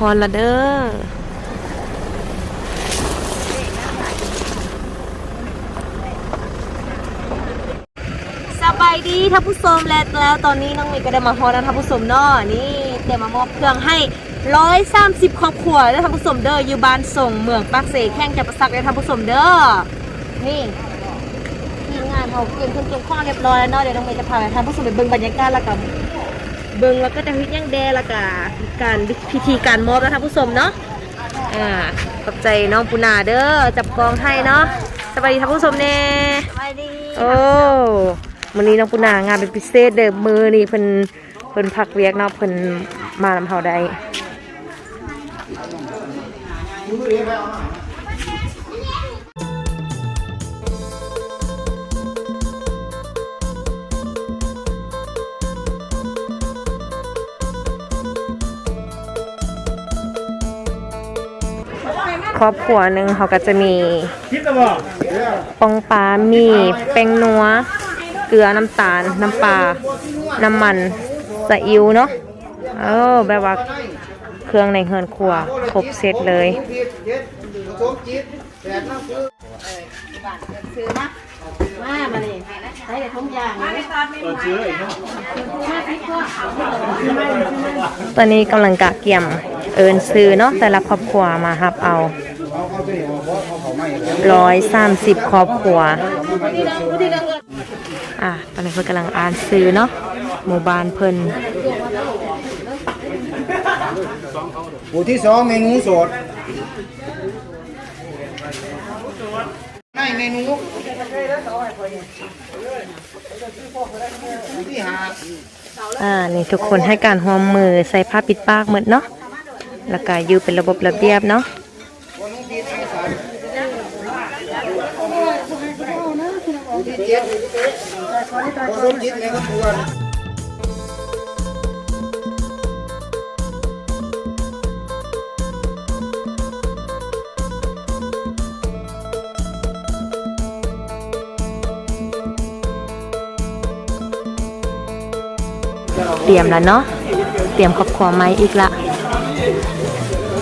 ฮอละเด้อสบายดีท่านผู้ชมและแล้วตอนนี้น้องมย์ก็ได้มาฮอนแล้วท่านผู้ชมเนาะนี่เดี๋ยวมามอบเครื่องให้ร้อยสามสิบครอบครัวแล้วท่านผู้ชมเด้ออยู่บ้านส่งเมืองปากเสแข่งจับประสักเลยท่านผู้ชมเด้อนี่ทีมงานเขาเตรียมเครื่องเตรียมข้องเรียบร้อยแล้วเนาะเดี๋ยวน้องเมย์จะพาท่านผู้ชมไปเบิ่งบรรยากาศแล้วกับ เบิ่งแล้วก็จะพิยังแดแล้วก็การพิธีการมอบแล้วท่านผู้ชมเนาะอ่าขอบใจน้องปูนาเด้อจับกองให้เนาะสวัสดีท่านผู้ชมเน่สวัสดีโอ้วันนี้น้องปูนางานเป็นพิเศษเด้อมือนี่เพิ่นเพิ่นพักเวียกเนาะเพิ่นมาลำเฮาได้ ครอบครัวหนึ่งเขาก็จะมีคิดแล้วบ่ปองปลามีแป้งนัว เกลือน้ำตาล น้ำปลา น้ำมันสะอิวเนาะเออแบบว่าเครื่องในเฮือนครัวครบเซตเลยผิดเจ็ดผสมจิตแปดน้ำคือซื้อมามามาเลยใช้แต่ทุกอย่างเลยเออเชื้ออีกเนาะตอนนี้กำลังกะเกี่ยมเอินซื้อเนาะแต่ละครอบครัวมาฮับเอา ราะเขาเขาไม่เห็นร้อยสามสิบครอบครัว อะตอนนี้เพิ่นกำลังอ่านซื้อเนาะหมู่บ้านเพิ่นหมู่ที่สองเมนูสดให้เมนูหมู่ที่ห้าอ่า นี่ทุกคนให้การห่วมมือใส่ผ้าปิดปากหมดเนาะ แล้วก็อยู่เป็นระบบระเบียบเนาะ คนน้องพีทเอสาม เจ็ดผสมจิตในกระบวนเตรียมแล้วเนาะ เตรียมครอบครัวไหมอีกละ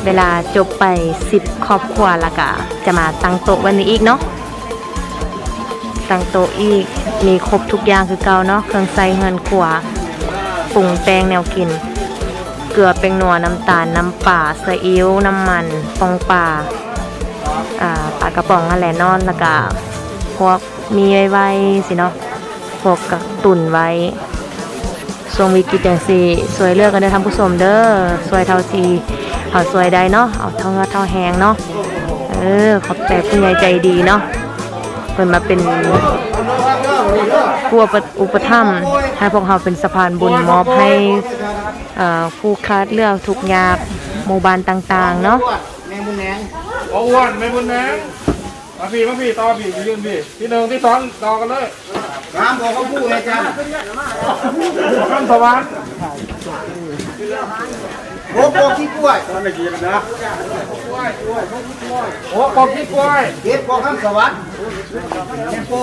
เวลาจบไปสิบครอบครัวละกะ จะมาตั้งโต๊ะวันนี้อีกเนาะ ตั้งโต๊ะอีก มีครบทุกอย่างคือเก่าเนาะ เครื่องใส่เงินขวาปรุงแป้งแนวกิน เกลือแป้งนัวน้ำตาล น้ำป่าซีอิ๊วน้ำมัน ปองป่าอ่าปลากระป๋องอะไรนอนแล้วก็พวกมีไว้ไวสิเนาะ พวกกักตุนไว้ช่วงวิกฤตจังซี่สวยเลือกกันเด้อท่านผู้ชมเด้อสวยเท่าทีเอาสวยได้เนาะ เอาเท่าเงาเท่าแหงเนาะ เออ ขอบใจผู้ใหญ่ใจดีเนาะ พิ่นมาเป็นผู้อุปถัมภ์ให้พวกเราเป็นสะพานบุญมอบให้เอ่อผู้คัดเลือกทุกยากหมู่บ้านต่างๆ เนาะแมงมุมแดงเอาอ้วนไม่บุญแนงมาพี่มาพี่ต่อพี่ยืนพี่ที่หนึ่งที่สองต่อกันเลยน้ำบอกเขาพูดไงจ๊ะข้ามสวรรค์ โอ้โหขี้กล้วยโอ้ปอกขี้กล้วยเก็บบอกข้ามสวัสดิ์แม่โป้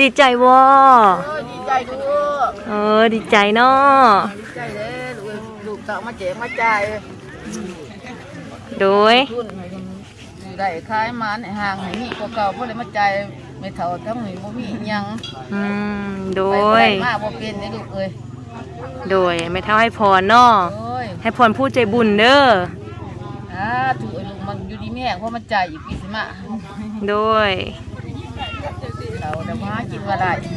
ดีใจวะดีใจดูเออดีใจเนาะดีใจเลยลูกลูกเต่ามาเจ๋มาจ่ายโดยทุนให้อยู่ได้ขายมันให้ห่างให้มีกว่าเก่าเพราะเลยมาจ่ายไม่เท่าทั้งนี้บ่มีอิหยังอืมโดไปยมาบ่เป็นเด้ลูกเอ้ยโดยไม่เท่าให้พรเนาะโอ้ยให้พรผู้ใจบุญเด้ออ่าถูกไอ้ลูกมันอยู่ดีแม่เพราะมันจ่ายอีกปีสิมาโดย เราเดี๋ยวมาหากินว่าได้กิน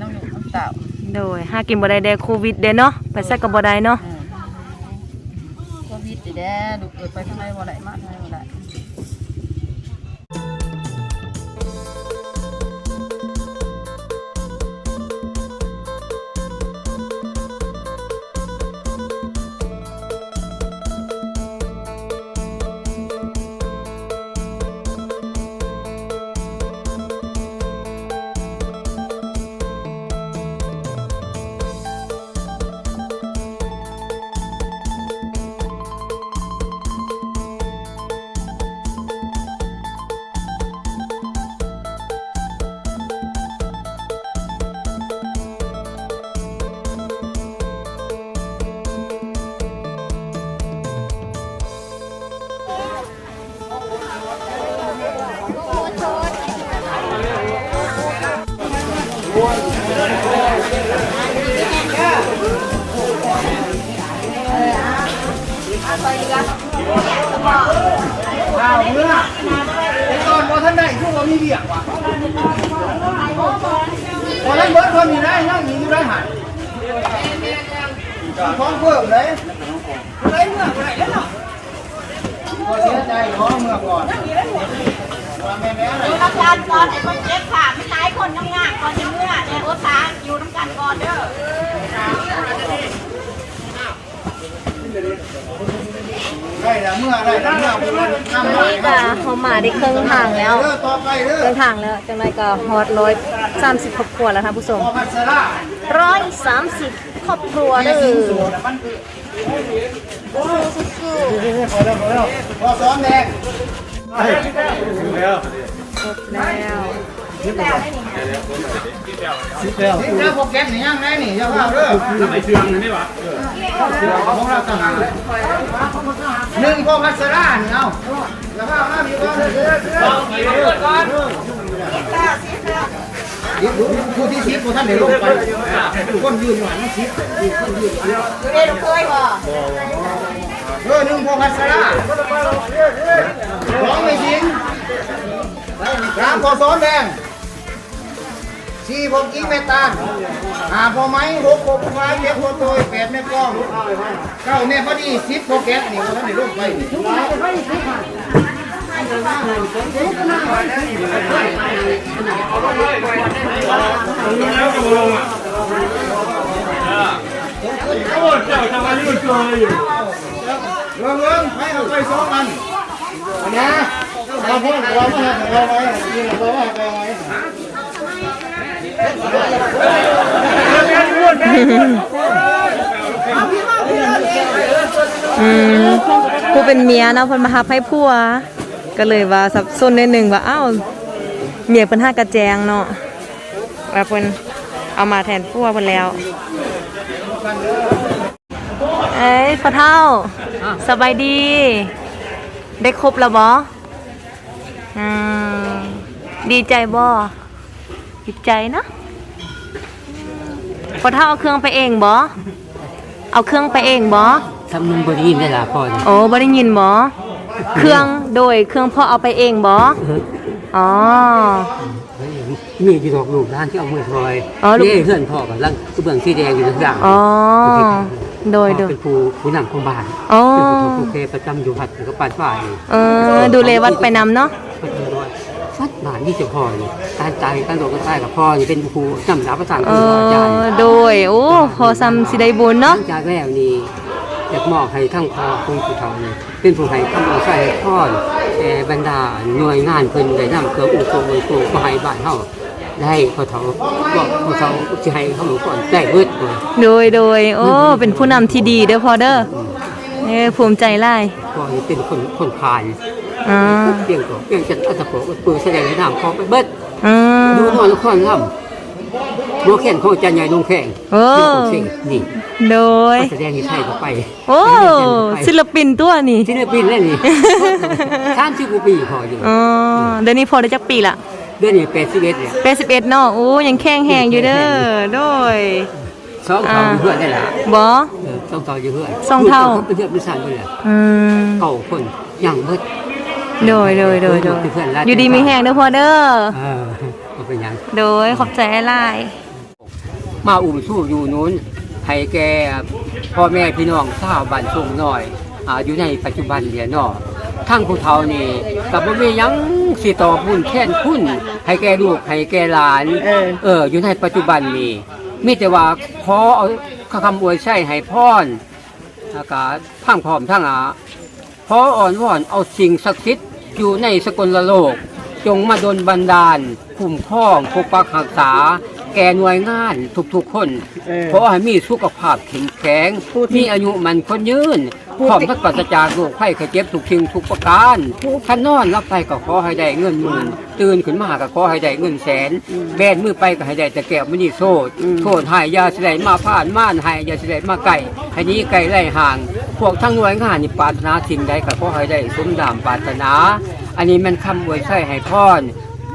น้ำลูกน้ำเต่าโดยหากินบ่ได้แดโควิดเด้เนาะไปใส่ก็บ่ได้เนาะอืมก็วิทย์แด้ลูกเอ้ยไปข้างในบ่ได้มาข้างใข้าวเมื่อไอ้ตอนพอท่านได้ช่วงว่ามีเบียกว่ะพอท่านเบิร์ดคนอยู่ได้นั่งอยู่ได้หันท้องเพิ่มเลยเลยเมื่อไรแล้วเนาะพอเสียใจขอเมื่อก่อนว่าแม่แม่ไหนดูน้ำตาลก่อนไอ้คนเจ็บค่ะไม่ใช่คนงามๆก่อนจะเมื่อเนี่ยโอ๊ตตาอยู่น้ำกันก่อนเด้อ ได้แล้วเมื่อได้แล้วเมื่อเมื่อทำนี่ก็เขามาได้ครึ่งทางแล้วเด้อต่อไปเด้ครึ่องทางแล้วจังไรก็ฮอตร้อยสามสิบครอบครัวแล้วค่ะผู้ชมพอพัสราร้อยสามสิบครอบครัวเด้อมันคือพอแล้วพอแล้วพอซ้อมแดงแล้ว นี่แล้วโปรแกรมนี่ยังไงนี่ย่าว่าเด้อทำไมเชื่องนี่วะของเราต่างหากหนึ่งพอพัสรานี่เอาอย่าว่ามาพี่ว่าเด้อเด้อเดี๋ยวผู้ที่ชิปผู้ท่านได้ลงไปคนยืนอยู่หันชิปคนยืนเด้ลูกเคยบ่เออหนึ่งพอพัสราสองไม่ชิงสามพอซ้อนแดง สี่พกิ้งเมตานห้าพอไหมหกพอผู้ฟ้าเจ็ดพอโตยแปดแม่กล้องเก้าแม่พอดีสิบพอแก๊สนี่พอท่านได้ลงไปล้วก็ลงอะโอ้เจ้าทำอะไรอยู่ตัวอยู่เรื่องเรื่องให้เอาไปสองอันนนี้เราพูดเราไม่ให้เราไว้นี่เราไม่ให้เราไว้ อืมผู้เป็นเมียเนาะเพิ่นมาหับให้ผัว ก็เลยว่าสับสนนิดนึงว่าอ้าวเมียเพิ่นห้ากระแจงเนาะว่าเพิ่นเอามาแทนผัวเพิ่นแล้วเอ้ยพ่อเฒ่าสบายดี ได้ครบแล้วบ่อืมดีใจบ่ ดีใจนะพ่อเฒ่าเอาเครื่องไปเองบ่เอาเครื่องไปเองบ่ทำมึงบริยินได้ละพ่อนี่โอ้บ่ได้ยินบ่เครื่องโดยเครื่องพ่อเอาไปเองบ่อ๋อเฮ้ยมีอยู่ดอกลูกด้านที่เอามือซอยอ๋อลูกนี่เพื่อนพ่อกับลังกระเบื้องสีแดงอยู่ทุกอย่างอ๋อโดยพ่โดอยเป็นผู้ผู้นำของบ้านอ๋อเป็นผู้ผู้เคประจำอยู่หัดกับปานฝ่ายนี่เออดูแลวัดไปนำเนาะก็ถือ ว่าสัดบ้านที่เจ้าพ่อนี่การตายการโดนการตายกับพ่อนี่เป็นผู้นำรับประสานเอกับอาจารย์อโดย โอ้พอซ้ำสิได้บุญหลัเนาะ งจากแล้วนี่อยากมอบให้ทั้งพ่อคุณผู้เฒ่านี่เป็นผู้ให้คำอวยใส่ให้พ่อแต่บรรดาหน่วยงานเพิ่นได้นำเครื่องอุปกรณ์อุปกรณ์มาให้บ้านเฮาได้พ่อเฒ่าบอกพ่อเฒ่าสิให้เขาหนูก่อนได้เบิดเลย โดยโดย โอ้ เป็นผู้นำที่ดีเด้อพอเด้อเออภูมิใจหลายพ่อนี่เป็นคนคนผ่าน อ่าเพียงก็เพียงจะอัตโขเปิดแสดงในนามพ่อไปเบิดอืมดูนอนละครล่บัวแข่งของอาจารย์ใหญ่ลงแข่งโอ้ที่ผมเข่งนี่โดยแสดงที่ไทยก็ไปโอ้ศิลปินตัวนี่ศิลปินเล่นนี่สามสิบกว่าปีพออยู่อ๋อเดี๋ยวนี้พอได้จักปีละเดือนนี้เป็นสิบเอ็ดเนี่ยเป็น11เนาะโอ้ยังแข็งแหงอยู่เด้อโดย สองเท่าอยู่เพื่อนได้ละบ่ เออสองเท่าอยู่เพื่อนสองเท่า ลูกเป็นเพื่อนเป็นสานด้วยแหละอืม เก่าคนอย่างเบิด โดยโดยโดยโดยเพื่อนรักอยู่ดีมีแหงเด้อพ่อเด้อเออก็เป็นหยัง โดยขอบใจหลายมาอุ้มสู้อยู่นู้นให้แกพ่อแม่พี่น้องชาวบ้านทรงน้อยอ่าอยู่ในปัจจุบันเนี่ยเนาะทั้งผู้เฒ่านี่กับบ่มีหยังสิต่อบุญแค่นคุณให้แกลูกให้แกหลาน เออ เออ อยู่ในปัจจุบันนี้มีแต่ว่าขอเอาคำอวยใช้ให้พรอากาศทั้งพร้อมทั้งอาขออ่อนวอนเอาสิ่งศักดิ์สิทธิ์ อยู่ในสกลโลก จงมาดลบันดาลคุ้มครองปกปักรักษา แก่หน่วยงานทุกๆคนขอให้มีสุขภาพแข็งแข็งมีอายุมันคนยืนพร้อมทั้งปราศจากโรคไข้ไข้เจ็บทุกสิ่งทุกประการขันนอนรับไปก็ขอให้ได้เงินหมื่นตื่นขึ้นมาก็ขอให้ได้เงินแสน แบนมือไปก็ให้ได้แต่แก้วมณีโซดโทษหายยาสิได้มาผ่านม่านหายยาสิได้มาไก่ให้นี้ไก่ไล่ห่าง พวกทั้งหน่วยงานนี่ปรารถนาสิ่งใดก็ขอให้ได้สมดามปรารถนา อันนี้มันคำอวยใช้ให้พร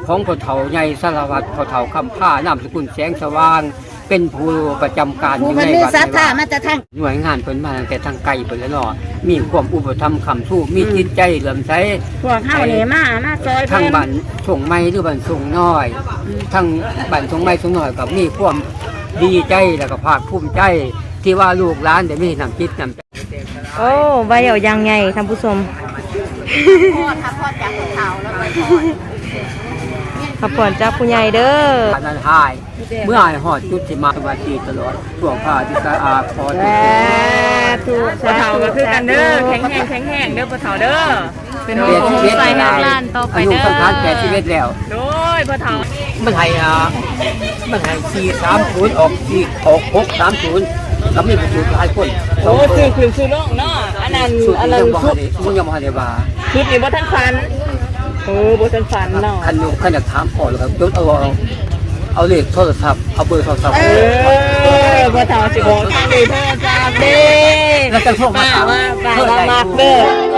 ของพ่อเฒ่าใหญ่สารวัตรพ่อเฒ่าคำผ้านามสกุลแสงสว่าง เป็นผู้ประจำการอผู้ยู่มันในมีวัดศรัทธาในวัดมาจะทั้งหน่วยงานเพิ่นมาตั้งแต่ทางไกลเพิ่นแล้วเนาะมีความอุปถัมภ์คำสู้มีจิตใจเหลื่อมใส พวกเฮานี่มามาซอยทั้งเพิ่นบ้านส่งไม้หรือบ้านส่งน้อยทั้งบ้านส่งไม้ส่งน้อยก็มีความดีใจแล้วก็ภาคภูมิใจที่ว่าลูกหลานได้มีน้ำจิตน้ำใจโอ้ใบเอายังไงท่านผู้ชม พ่อทับพ่อจากเฒ่าแล้วไปพ่อ ขอบคุณจากผู้ใหญ่เด้อการนั้นหาย เมื่อหายหอดจุดที่มาสวัสดีตลอดช่วงพาที่สะอาดพอที่ถูกพ่อเฒ่าก็คือกันเด้อแข็งแรงแข็งแรงเด้อพ่อเฒ่าเด้อเป็นแปดสิบเอ็ดใส่แล้หาวล้านต่อไปอายุเด้อสังขารแปดสิบเอ็ดแล้วโดยพ่อเฒ่ามันให้อ่ามันให้สี่สามศูนย์ออกสี่ออกหกสามศูนย์แล้วมีผู้สูญหลายคนโอ้คือคือคือน้องเนาะอันนั้นสุดอันที่นั้นยังบ่ชุให้ดได้มึงยังบ่ให้ได้ว่าชุดนี่บ่ทันฟัน โอ้บ่ทันฟันเนาะคันอยู่คันอยากถามพ่อแล้วครับจดเอาเอาเอาเลขโทรศัพท์เอาเบอร์โทรศัพท์เออพ่อเฒ่าสิบอกทางดีเพิ่นจ้าเด้แล้วจะโทรมาถามว่าว่าเพื่อว่าอะไรมากเด้อ